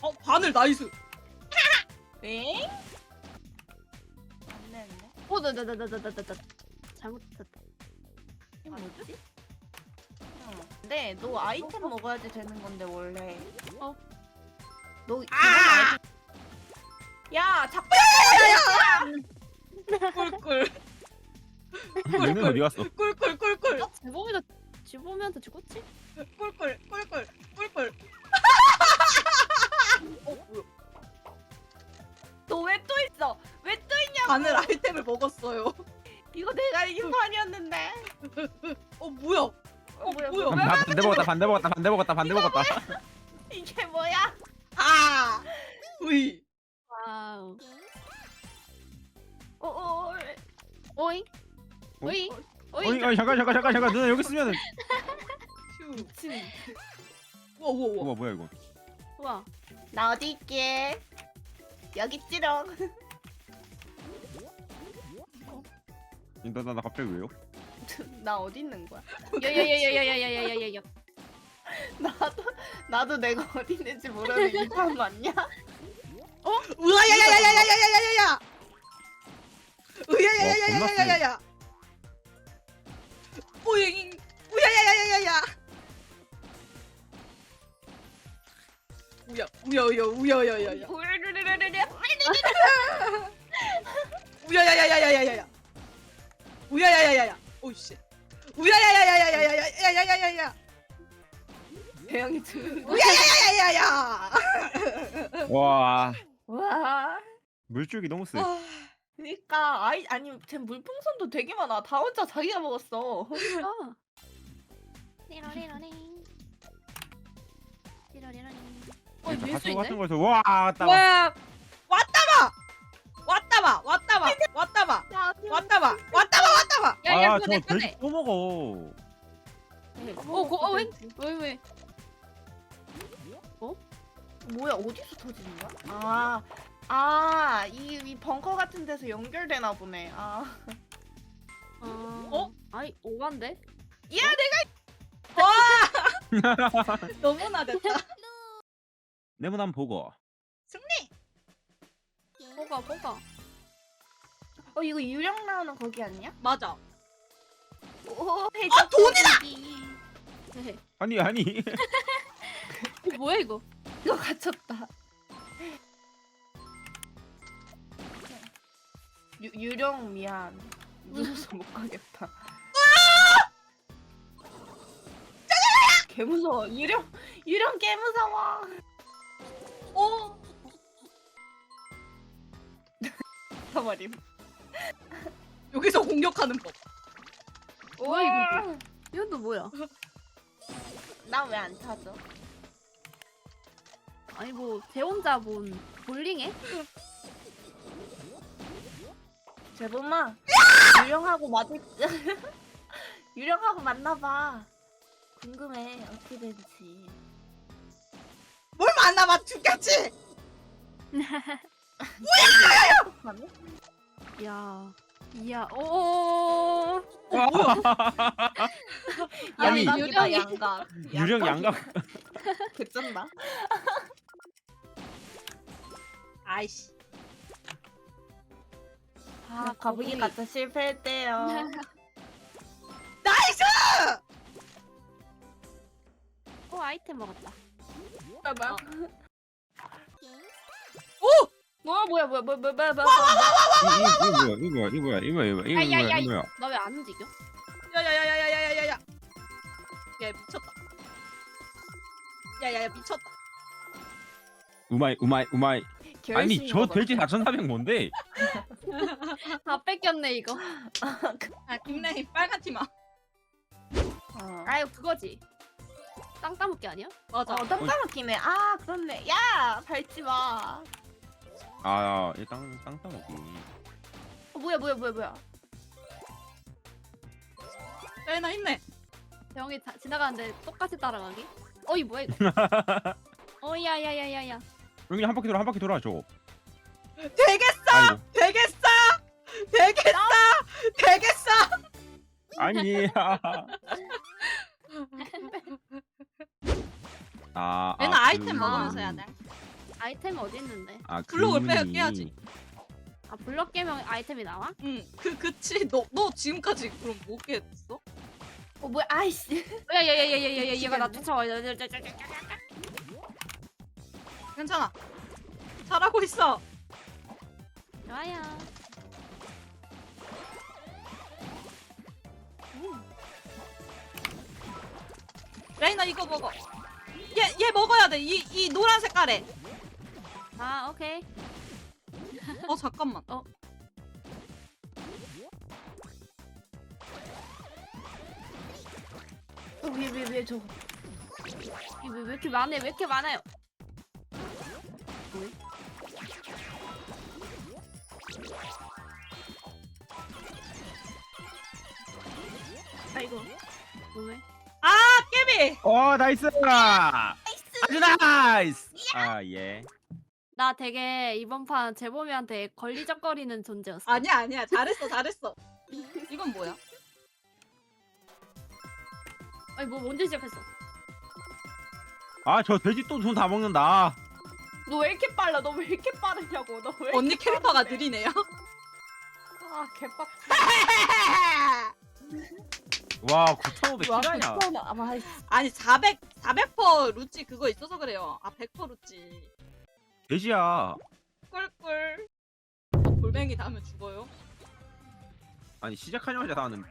어 바늘 나이스. 엥? 안 되는데? 어, 나, 나, 나, 나, 나, 나, 나, 나. 잘못했다. 이거 뭐지? 잠깐만. 근데 너 아이템 먹어야지 되는 건데 원래. 어. 너 아! 아이템. 야 자꾸 꿀꿀 얘는 어디 갔어? 꿀꿀 꿀꿀 아, 재범이가 지범이한테 죽었지? 꿀꿀 꿀꿀 꿀꿀. 바늘 아이템을 먹었어요. 이거 내가 이긴 판이었는데. 어 뭐야? 어, 뭐야? 뭐야? 반- 반- 반대 먹었다 반대 먹었다 반대 먹었다 반대 먹었다 이게 뭐야? 아 우이. 와우. 어, 어, 어. 오잉? 어? 오잉? 어이 오잉? 어이 잠깐 잠깐 잠깐 잠깐 누나 여기 있으면은 휴. 미친. 우와 우와 우와. 우와 뭐야 이거 우와. 나 어디 있게? 여기 있지롱. 나 나 나 갑자기 왜요? 나 어디 있는 거야? 야야야야야야야야야야. 나도 나도 내가 어디 있는지 모르는 이판 맞냐? 우와 야야야야야야야야야야. 우야야야야야야야야. 오잉. 우야야야야야야. 우야 우야우야 우야야야야. 우야야야야야야야. 우야야야야야. 오씨. 우야야야야야야야야야야야. 대형이 거. 우야야야야야야. 와 와. 물줄기 너무 세 아, 그니까 아이 아니 쟤 물풍선도 되게 많아. 다 혼자 자기가 먹었어. 아. 리러리러링. 리러리러링. 어, 진짜 밀수 같은 있네? 거에서 와 왔다 와 야, 내 돼지. 또 먹어 어, 고, 어, 왜? 왜, 왜? 뭐야 어디서 터지는 거야? 아. 아, 이, 이 벙커 같은 데서 연결되나 보네. 아. 어? 어? 아이, 오반데? 야, 너무나 됐다. 네모난 보고 승리. 뭐가, 뭐가? 어, 이거 유령 나오는 거기 아니야? 맞아. 오, 아 돈이다. 아니 아니 어, 뭐야, 이거? 이거 갇혔다. 유, 유령 미안. 무서워서 못 가겠다. 개 무서워. 유령 유령 개 무서워. 어. 버림. 여기서 공격하는 법. 뭐야, 이거? 이건 또 뭐야? 나왜 안 타죠? 아니, 뭐, 제 혼자 본 볼링해? 제보마. 유령하고 맞을 유령하고 만나봐. 궁금해 어떻게 될지. 뭘 만나봐 죽겠지. 야, 이야, 오. 아니, 양각이다 유령이- 양각. 유령 양각 개쩐다. 아이씨. 아 거북이 같아 실패했대요. 나이스. 어, 아이템 먹었다. 봐봐. 오. 뭐야 뭐야 뭐야 뭐야 뭐야 뭐야 뭐야. 이- 이- 뭐야 이거 뭐야 이거 뭐야 이거 뭐야 이거 야, 야, 뭐야 야, 이거 뭐야 나왜 안 움직여? 야야야야야야야야야. 야 미쳤다. 야야야 미쳤다. 우마이 우마이 우마이 아니 저. 돼지 4,400 뭔데 다 뺏겼네, 이거. 아 김래희 빨간. 어. 아유, 그거지. 땅 따먹기 아니야? 맞아. 어, 땀 따먹기네. 아, 그렇네. 야, 밟지 마. 아 일단 땅 따먹기 어, 뭐야, 뭐야, 뭐야, 뭐야. 야나 힘내. 병이 다, 지나가는데 똑같이 따라가기? 어이, 뭐야, 이거? 어, 야, 야, 야, 야, 야. 여기 한 바퀴 돌아 한 바퀴 돌아 저거 되겠어. 아이고 되겠어. 되겠어. 되겠어. 아니야 아, 얘는 아, 아이템 그- 먹으면서 해야 돼. 아이템 어디 있는데? 아 블록을 그림이. 빼- 깨야지. 아 블럭 깨면 아이템이 나와? 응 그 그치 너 너 지금까지 그럼 못 깼어? 어 뭐야 아이씨. 야야야야야야야 얘가 나. 쫓아와. 괜찮아 잘하고 있어 좋아요. 레이나 이거 먹어 얘 얘 먹어야 돼 이 이 노란 색깔에 아 오케이. 어 잠깐만 어. 어, 위에 위에 위에 저거. 이거 왜 이렇게 많아요? 왜 이렇게 많아요? 아이고. 왜? 아 깨비 어 나이스. 아주 나이스. 아 예. 나 되게 이번 판 재범이한테 걸리적거리는 존재였어. 아니야 아니야 잘했어 잘했어 이건 뭐야 아니 뭐 언제 시작했어? 아 저 돼지 또 돈 다 먹는다. 너 왜 이렇게 빨라? 너 왜 이렇게 빠르냐고? 너 왜? 언니 캐릭터가 느리네요 아 개빡. 와 9,500 실화냐? 아마 아니 400 400% 루찌 그거 있어서 그래요 아100% 루찌 돼지야. 꿀꿀 어, 골뱅이 닿으면 죽어요 아니 시작하자마자 나는